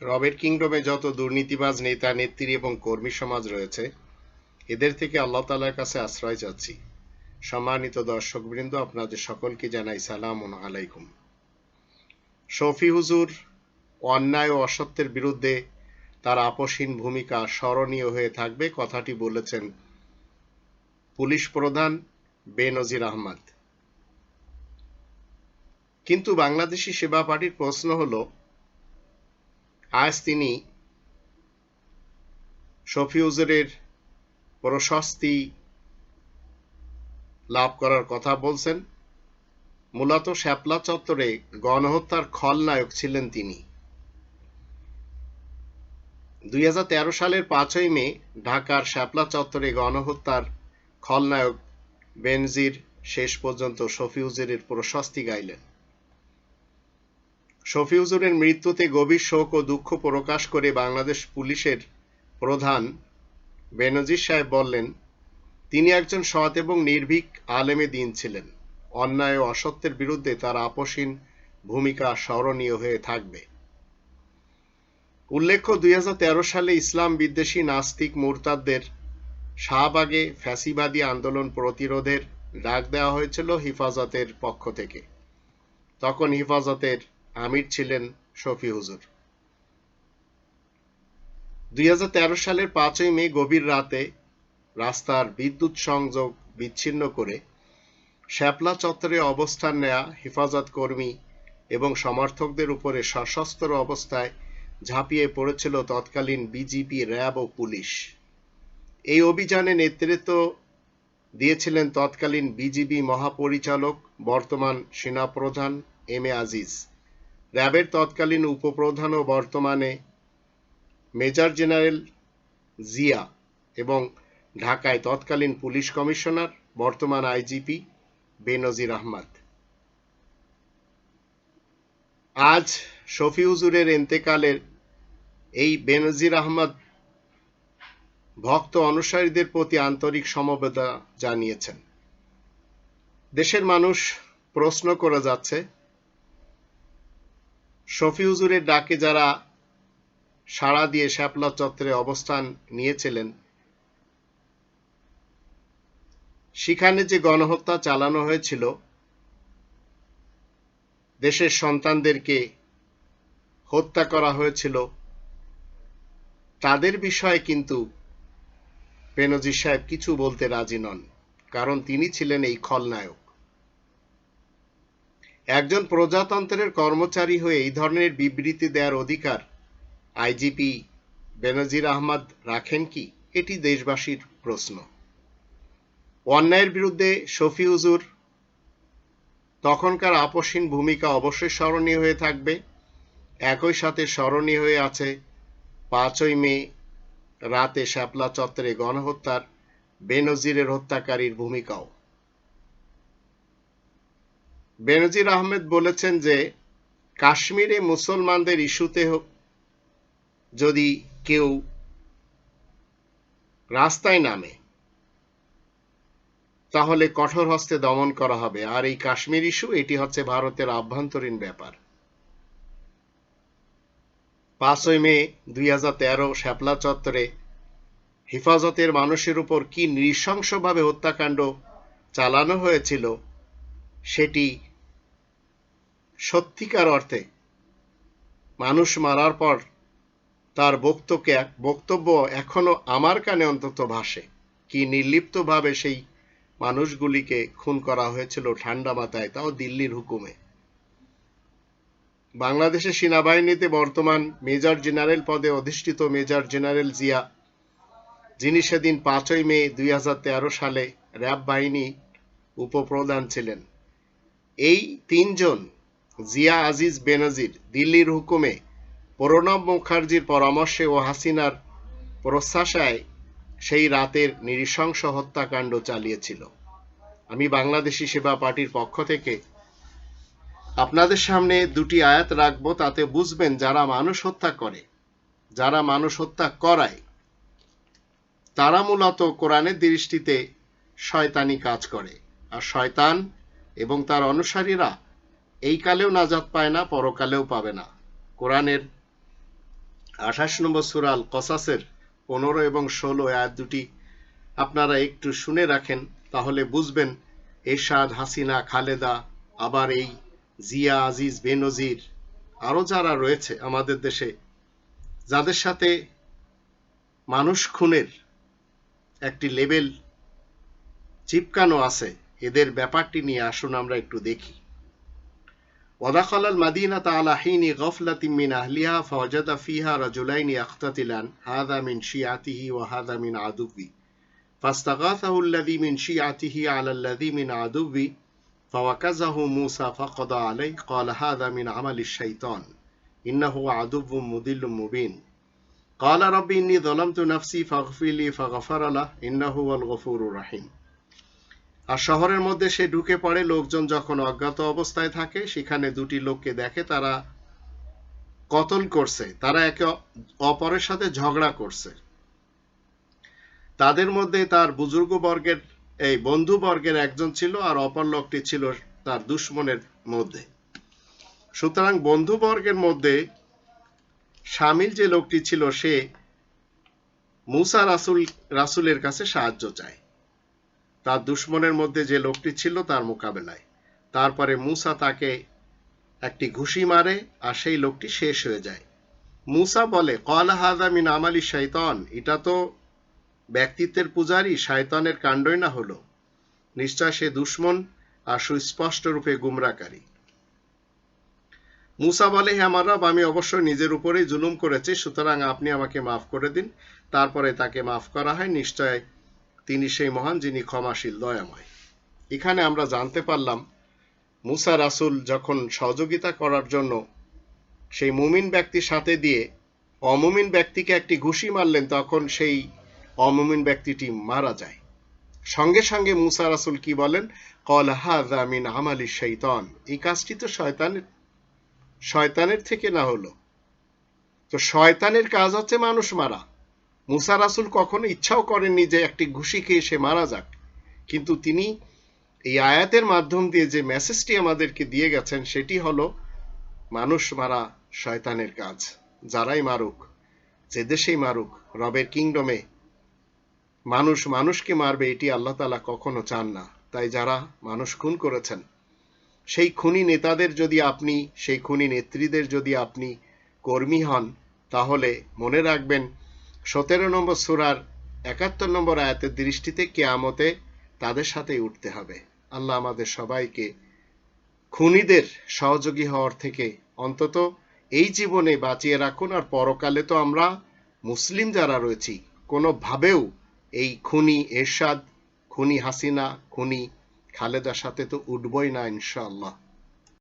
রবের কিংডমে যত দুর্নীতিবাজ নেতা, নেত্রী এবং কর্মী সমাজ রয়েছে, এদের থেকে আল্লাহ তালার কাছে আশ্রয় চাচ্ছি। সম্মানিত দর্শকবৃন্দ, আপনাদের সকলকে জানাই সালাম আলাইকুম। শফি হুজুর অন্যায় ও অসত্যের বিরুদ্ধে তার আপসীন ভূমিকা স্মরণীয় হয়ে থাকবে, কথাটি বলেছেন পুলিশ প্রধান বেনজির আহমদ। কিন্তু বাংলাদেশি সেবা পার্টির প্রশ্ন হলো আজ তিনি শফিউজের প্রশস্তি লাভ করার কথা বলছেন। মূলত শ্যাপলা চত্বরে গণহত্যার খলনায়ক ছিলেন তিনি। দুই হাজার তেরো সালের পাঁচই মে ঢাকার শ্যাপলা চত্বরে গণহত্যার খলনায়ক বেনজির শেষ পর্যন্ত শফিউজের প্রশস্তি গাইলেন। শফিউজুরের মৃত্যুতে গভীর শোক ও দুঃখ প্রকাশ করে বাংলাদেশ পুলিশের প্রধান বেনজির সাহেব বললেন, তিনি একজন সৎ এবং নির্ভীক আলেমে দিন ছিলেন। অন্যায় ও অসত্যের বিরুদ্ধে তার আপসীন ভূমিকা স্মরণীয় হয়ে থাকবে। উল্লেখ্য, দুই হাজার তেরো সালে ইসলাম বিদ্বেষী নাস্তিক মুরতাদদের শাহবাগে ফ্যাসিবাদী আন্দোলন প্রতিরোধের ডাক দেওয়া হয়েছিল হিফাজতের পক্ষ থেকে। তখন হিফাজতের আমির ছিলেন শফি হুজুর। দুই সালের পাঁচই মে গভীর রাতে রাস্তার বিদ্যুৎ সংযোগ বিচ্ছিন্ন করে শ্যাপলা চত্বরে অবস্থান নেয়া হেফাজত কর্মী এবং সমর্থকদের উপরে সশস্ত্র অবস্থায় ঝাঁপিয়ে পড়েছিল তৎকালীন বিজিপি র্যাব ও পুলিশ। এই অভিযানে নেতৃত্ব দিয়েছিলেন তৎকালীন বিজিবি মহাপরিচালক বর্তমান সেনাপ্রধান এম এ আজিজ। র্যাবের তৎকালীন উপপ্রধান ও বর্তমানে মেজর জেনারেল জিয়া এবং ঢাকায় তৎকালীন পুলিশ কমিশনার, বর্তমান আইজিপি বেনজির আহমদ। আজ শফি হুজুরের এন্তেকালের এই বেনজির আহমদ ভক্ত অনুসারীদের প্রতি আন্তরিক সমবেদনা জানিয়েছেন। দেশের মানুষ প্রশ্ন করে যাচ্ছে শফি হুজুরের ডাকে যারা সাড়া দিয়ে শ্যাপলা চত্বরে অবস্থান নিয়েছিলেন, সেখানে যে গণহত্যা চালানো হয়েছিল, দেশের সন্তানদেরকে হত্যা করা হয়েছিল, তাদের বিষয়ে কিন্তু বেনজির সাহেব কিছু বলতে রাজি নন, কারণ তিনি ছিলেন এই খলনায়ক। একজন প্রজাতন্ত্রের কর্মচারী হয়ে এই ধরনের বিবৃতি দেওয়ার অধিকার আইজিপি বেনজির আহমদ রাখেন কি? এটি দেশবাসীর প্রশ্ন। অন্যায়ের বিরুদ্ধে শফি হুজুর তখনকার আপসীন ভূমিকা অবশ্যই স্মরণীয় হয়ে থাকবে। একই সাথে স্মরণীয় হয়ে আছে পাঁচই মে রাতে শ্যাপলা চত্বরে গণহত্যার বেনজিরের হত্যাকারীর ভূমিকাও। বেনজির আহমেদ বলেছেন যে, কাশ্মীরে মুসলমানদের ইস্যুতে যদি কেউ রাস্তায় নামে, তাহলে কঠোর হস্তে দমন করা হবে। আর এই কাশ্মীর ইস্যু, এটি হচ্ছে ভারতের আভ্যন্তরীণ ব্যাপার। পাঁচই মে দুই হাজার তেরো, শ্যাপলা চত্বরে হেফাজতের মানুষের উপর কি নৃশংসভাবে হত্যাকাণ্ড চালানো হয়েছিল, সেটি সত্যিকার অর্থে মানুষ মারার পর তার বক্তব্যকে বক্তব্য এখনও আমার কানে অন্তত ভাসে। কি নির্লিপ্তভাবে সেই মানুষগুলিকে খুন করা হয়েছিল ঠান্ডা মাথায়, তাও দিল্লির হুকুমে। বাংলাদেশের সেনাবাহিনীতে বর্তমান মেজর জেনারেল পদে অধিষ্ঠিত মেজর জেনারেল জিয়া, যিনি সেদিন পাঁচই মে দুই হাজার তেরো সালে র্যাব বাহিনী উপপ্রধান ছিলেন। এই তিনজন জিয়া আজিজ বেনজির দিল্লির হুকুমে প্রণব মুখার্জির পরামর্শে ও হাসিনার প্রত্যাশায় সেই রাতের নৃশংস হত্যাকাণ্ড চালিয়েছিল। আমি বাংলাদেশি সেবা পার্টির পক্ষ থেকে আপনাদের সামনে দুটি আয়াত রাখব, তাতে বুঝবেন যারা মানুষ হত্যা করে, যারা মানুষ হত্যা করায়, তারা মূলত কোরআনের দৃষ্টিতে শয়তানি কাজ করে। আর শয়তান এবং তার অনুসারীরা এই কালেও নাজাত পায় না, পরকালেও পাবে না। কোরআনের আঠাশ নম্বর সুরাল কসাসের পনেরো এবং ষোলো আয়াত দুটি আপনারা একটু শুনে রাখেন, তাহলে বুঝবেন এরশাদ, হাসিনা, খালেদা, আবার এই জিয়া, আজিজ, বেনজির আরও যারা রয়েছে আমাদের দেশে, যাদের সাথে মানুষ খুনের একটি লেভেল চিপকানো আছে, এদের ব্যাপারটি নিয়ে আসুন, আমরা একটু দেখি। ودخل المدينة على حين غفلة من أهلها فوجد فيها رجلين يقتتلان هذا من شيعته وهذا من عدوه. فاستغاثه الذي من شيعته على الذي من عدوه فوكزه موسى فقضى عليه قال هذا من عمل الشيطان إنه عدو مضل مبين. قال رب إني ظلمت نفسي فاغفر لي فغفر له إنه هو الغفور الرحيم. আর শহরের মধ্যে সে ঢুকে পড়ে, লোকজন যখন অজ্ঞাত অবস্থায় থাকে, সেখানে দুটি লোককে দেখে তারা কতল করছে। তারা একে অপরের সাথে ঝগড়া করছে। তাদের মধ্যে তার বুজুর্গ বর্গের, এই বন্ধু বর্গের একজন ছিল আর অপর লোকটি ছিল তার দুশ্মনের মধ্যে। সুতরাং বন্ধু বর্গের মধ্যে শামিল যে লোকটি ছিল সে মুসা রাসুল, রাসুলের কাছে সাহায্য চায়। তার দুশ্মনের মধ্যে যে লোকটি ছিল তার মোকাবেলায়। তারপরে মুসা তাকে একটি ঘুষি মারে আর সেই লোকটি শেষ হয়ে যায়। মুসা বলে কলা মিন আমালি শৈতান এটা তো ব্যক্তিত্বের পূজারই শয়তানের কাণ্ডই না হলো। নিশ্চয় সে দুশ্মন আর সুস্পষ্ট রূপে গুমরাকারী মুসা বলে, হে আমার রব, আমি অবশ্যই নিজের উপরেই জুলুম করেছি, সুতরাং আপনি আমাকে মাফ করে দিন। তারপরে তাকে মাফ করা হয়। নিশ্চয় তিনি সেই মহান যিনি ক্ষমাশীল, দয়াময়। এখানে আমরা জানতে পারলাম, মুসা রাসুল যখন সহযোগিতা করার জন্য সেই মুমিন ব্যক্তির সাথে দিয়ে অমুমিন ব্যক্তিকে একটি ঘুষি মারলেন, তখন সেই অমুমিন ব্যক্তিটি মারা যায়। সঙ্গে সঙ্গে মুসা রাসুল কি বলেন? কল হাজা মিন আমালি শৈতান। এই কাজটি তো শয়তানের শয়তানের থেকে না হলো। তো শয়তানের কাজ হচ্ছে মানুষ মারা। মুসা রাসুল কখনো ইচ্ছাও করেননি যে একটি ঘুষি খেয়ে সে মারা যাক। কিন্তু তিনি এই আয়াতের মাধ্যম দিয়ে যে মেসেজটি আমাদেরকে দিয়ে গেছেন, সেটি হলো, মানুষ মারা শয়তানের কাজ, যারাই মারুক, যে দেশেই মারুক, রবের কিংডমে মানুষ মানুষকে মারবে, এটি আল্লাহ তালা কখনো চান না। তাই যারা মানুষ খুন করেছেন, সেই খুনি নেতাদের যদি আপনি, সেই খুনি নেত্রীদের যদি আপনি কর্মী হন, তাহলে মনে রাখবেন সতেরো নম্বর সুরার একাত্তর নম্বর আয়াতের দৃষ্টিতে কেয়ামতে তাদের সাথে উঠতে হবে। আল্লাহ আমাদের সবাইকে খুনিদের সহযোগী হওয়ার থেকে অন্তত এই জীবনে বাঁচিয়ে রাখুন, আর পরকালে তো আমরা মুসলিম যারা রয়েছি, কোনোভাবেও এই খুনি এরশাদ, খুনি হাসিনা, খুনি খালেদার সাথে তো উঠবই না ইনশাআল্লাহ।